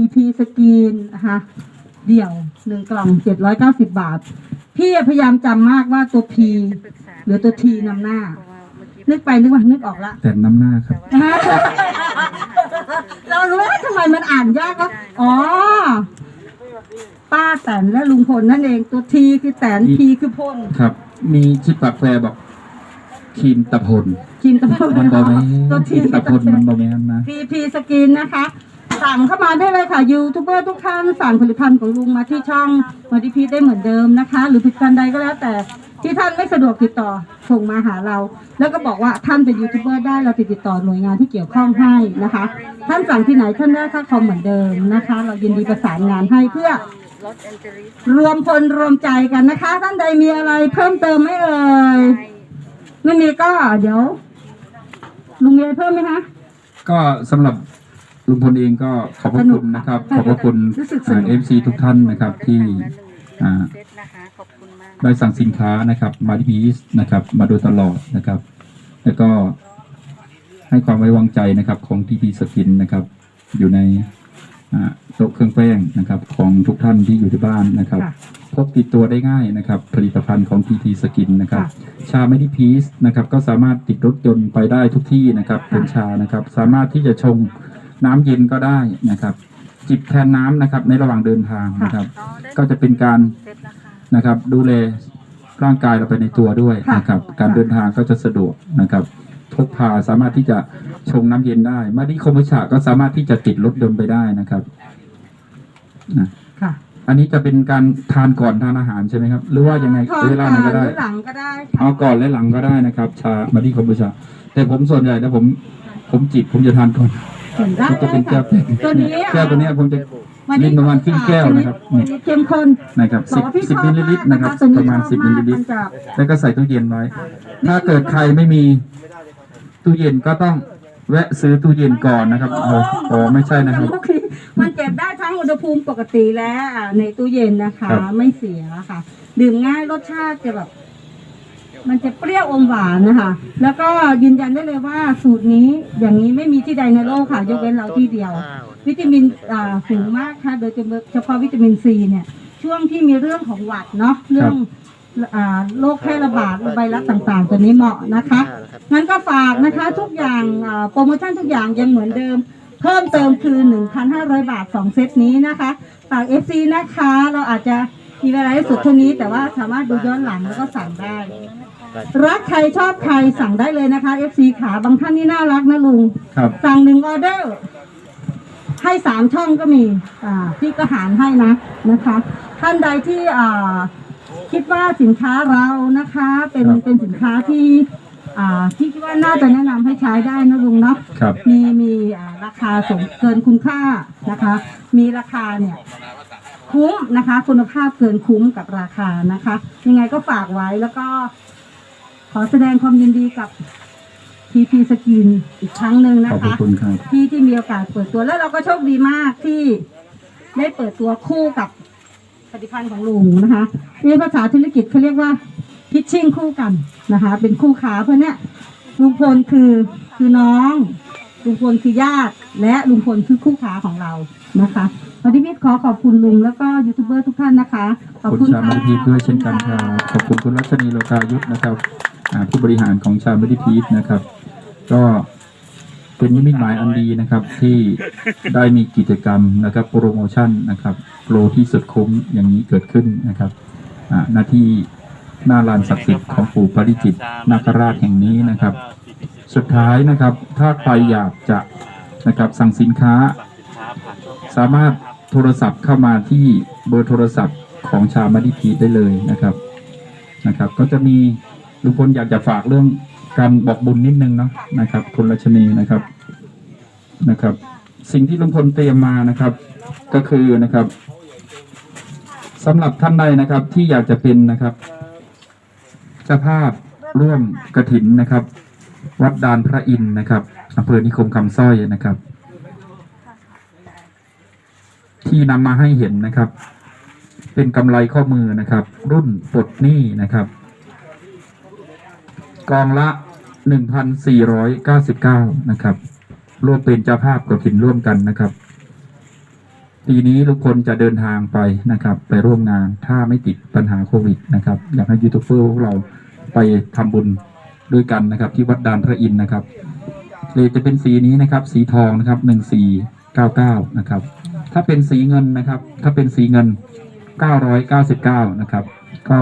EP สกรีนนะคะเดี่ยวหนึ่งกล่องเจ็ดร้อยเก้าสิบบาท พี่พยายามจำมากว่าตัว P หรือตัว T นำหน้า นึกไปนึกว่านึกออกละ แต่น้ำหน้าครับ เรารู้ว่าทำไมมันอ่านยากวะอ๋อ ป้าแตนและลุงพลนั่นเองตัวทีคือแตนทีคือพลครับ มีชิปปากแฟบอกทีมตะพล ทีมตะพลมันบอแม่ตัวทีตะพลมันบอแม่นนะพีพีสกินนะคะ สั่งเข้ามาได้เลยค่ะยูทูบเบอร์ทุกท่านสั่งผลิตภัณฑ์ของลุงมาที่ช่องมาที่พีได้เหมือนเดิมนะคะ หรือผลิตภัณฑ์ใดก็แล้วแต่ที่ท่านไม่สะดวกติดต่อส่งมาหาเรา แล้วก็บอกว่าท่านเป็นยูทูบเบอร์ได้เราติดต่อหน่วยงานที่เกี่ยวข้องให้นะคะ ท่านสั่งที่ไหนท่านได้ค่าคอมเหมือนเดิมนะคะ เรายินดีประสานงานให้เพื่อ รวมพลรวมใจกันนะคะ ท่านใดมีอะไรเพิ่มเติมไหมเอ่ยไม่มีก็เดี๋ยวลุงมีอะไรเพิ่มไหมคะ ก็สำหรับ ลุงพลเองก็ขอบพระคุณนะครับ ขอบพระคุณรู้สึกสนุกเอฟซีทุกท่านนะครับที่อ่าเซตนะคะขอบคุณมากได้สั่งสินค้านะครับ มาที่พีซนะครับ มาโดยตลอดนะครับ แล้วก็ให้ความไว้วางใจนะครับของทีพีสกินนะครับ อยู่ในอ่าโต๊ะเครื่องแป้งนะครับ ของทุกท่านที่อยู่ที่บ้านนะครับค่ะพกติดตัวได้ง่ายนะครับ ผลิตภัณฑ์ของทีทีสกินนะครับค่ะชาไม่ที่พีซนะครับ ก็สามารถติดรถยนต์ไปได้ทุกที่นะครับค่ะเป็นชานะครับ สามารถที่จะชง น้ำเย็นก็ได้นะครับ จิบแทนน้ำนะครับ ในระหว่างเดินทางนะครับอ๋อได้ก็จะเป็นการเซตนะคะนะครับ ดูแลร่างกายเราไปในตัวด้วยค่ะนะครับ การเดินทางก็จะสะดวกนะครับพกพาสามารถที่จะชงน้ำเย็นได้ มาดิโคมชาก็สามารถที่จะติดรถยนต์ไปได้นะครับนะค่ะอันนี้จะเป็นการทานก่อนทานอาหารใช่ไหมครับ หรือว่ายังไงก่อนเวลาไหนก็ได้หรือหลังก็ได้เอาก่อนและหลังก็ได้นะครับ ชามาดิโคมชาแต่ผมส่วนใหญ่แล้วผม ผมจิบผมจะทานก่อน เห็นได้มันจะเป็นแก้วตัวนี้แก้วตัวเนี้ยผมจะลิ้นประมาณครึ่งแก้วนะครับนี่นี่เข้มข้นนะครับบสิอบกว่าพี่สิบชอมิลลิลิตรมนะครับตัวประมาณชอบสิบมิลลิลิตรมันจะแล้วก็ใส่ตู้เย็นไว้ ถ้าเกิดใครไม่มีตู้เย็นก็ต้องแวะซื้อตู้เย็นก่อนนะครับโอ้โหไม่ใช่นะครับโอเคมันเก็บได้ทั้งอุณหภูมิปกติและในตู้เย็นนะคะครับไม่เสียค่ะ ดื่มง่ายรสชาติจะแบบ มันจะเปรี้ยวอมหวานนะคะ แล้วก็ยืนยันได้เลยว่าสูตรนี้อย่างนี้ไม่มีที่ใดในโลกค่ะ ยกเว้นเราที่เดียว วิตามินอ่าสูงมากค่ะ โดยเฉพาะวิตามินซีเนี่ยช่วงที่มีเรื่องของหวัดเนาะเรื่องอ่าโรคแพร่ระบาดไวรัสต่างๆ ตัวนี้เหมาะนะคะงั้นก็ฝากนะคะทุกอย่างโปรโมชั่นทุกอย่างยังเหมือนเดิม เพิ่มเติมคือ 1,500 บาท 2 เซตนี้นะคะฝาก FC นะคะเราอาจจะ มีเวลาให้สุดเท่านี้แต่ว่าสามารถดูย้อนหลังแล้วก็สั่งได้ รักใครชอบใครสั่งได้เลยนะคะ FC ขาบางท่านนี่น่ารักนะลุง ครับ สั่งหนึ่งออเดอร์ ให้สามช่องก็มีอ่าพี่ก็หารให้นะนะคะ ท่านใดที่อ่าคิดว่าสินค้าเรานะคะ เป็นครับ เป็นสินค้าที่อ่าที่คิดว่าน่าจะแนะนำให้ใช้ได้นะลุงเนาะ ครับ มีมีอ่าราคาสมเกินคุณค่านะคะ มีราคาเนี่ย คุ้มนะคะ คุณภาพเกินคุ้มกับราคานะคะ ยังไงก็ฝากไว้แล้วก็ขอแสดงความยินดีกับ TP สกินอีกครั้งหนึ่งขนะอบพระคะ คุณครับ ที่ที่มีโอกาสเปิดตัวแล้วเราก็โชคดีมากที่ได้เปิดตัวคู่กับผลิตภัณฑ์ของลุงนะคะในภาษาธุรกิจเขาเรียกว่าพิชชิ่งคู่กันนะคะ เป็นคู่ขาเพราะเนี้ยลุงพลคือคือน้อง ลุงพลคือญาติ และลุงพลคือคู่ขาของเรานะคะ วันนี้พี่ขอขอบคุณลุงแล้วก็ยูทูบเบอร์ทุกท่านนะคะ ขขออบบคุคุณณชาค่ะมิพีด้วยเช่นกันครับขอบคุณคุณรัชนีโลกายุทธนะครับอ่าผู้บริหารของชามิพีนะครับ ก็เป็นนิมิตหมายอันดีนะครับ ที่ได้มีกิจกรรมนะครับโปรโมชั่นนะครับโปรที่สุดคุ้มอย่างนี้เกิดขึ้นนะครับอ่าหน้าที่หน้าลานศักดิ์สิทธิ์ของปู่ปาริจิตนาคราชแห่งนี้นะครับ สุดท้ายนะครับ ถ้าใครอยากจะนะครับสั่งสินค้า สามารถ โทรศัพท์เข้ามาที่เบอร์โทรศัพท์ของชามาดิพีได้เลยนะครับนะครับ ก็จะมีลุงพลอยากจะฝากเรื่องการบอกบุญนิดนึงเนาะนะครับคุณรัชนีนะครับนะครับ สิ่งที่ลุงพลเตรียมมานะครับ ก็คือนะครับสำหรับท่านใดนะครับที่อยากจะเป็นนะครับเจ้าภาพร่วมกระถินนะครับ วัดดานพระอินทร์นะครับอำเภอนิคมคำสร้อยนะครับ ที่นำมาให้เห็นนะครับ เป็นกำไรข้อมือนะครับ รุ่นปลดหนี้นะครับ กองละหนึ่งพันสี่ร้อยเก้าสิบเก้านะครับ ร่วมเป็นเจ้าภาพกับถินร่วมกันนะครับ ปีนี้ทุกคนจะเดินทางไปนะครับ ไปร่วมงานถ้าไม่ติดปัญหาโควิดนะครับ อยากให้ยูทูบเบอร์พวกเราไปทำบุญด้วยกันนะครับ ที่วัดดานพระอินทร์นะครับเลยจะเป็นสีนี้นะครับ สีทองนะครับหนึ่งสีเก้าเก้านะครับ ถ้าเป็นสีเงินนะครับ ถ้าเป็นสีเงิน 999 นะครับ ก็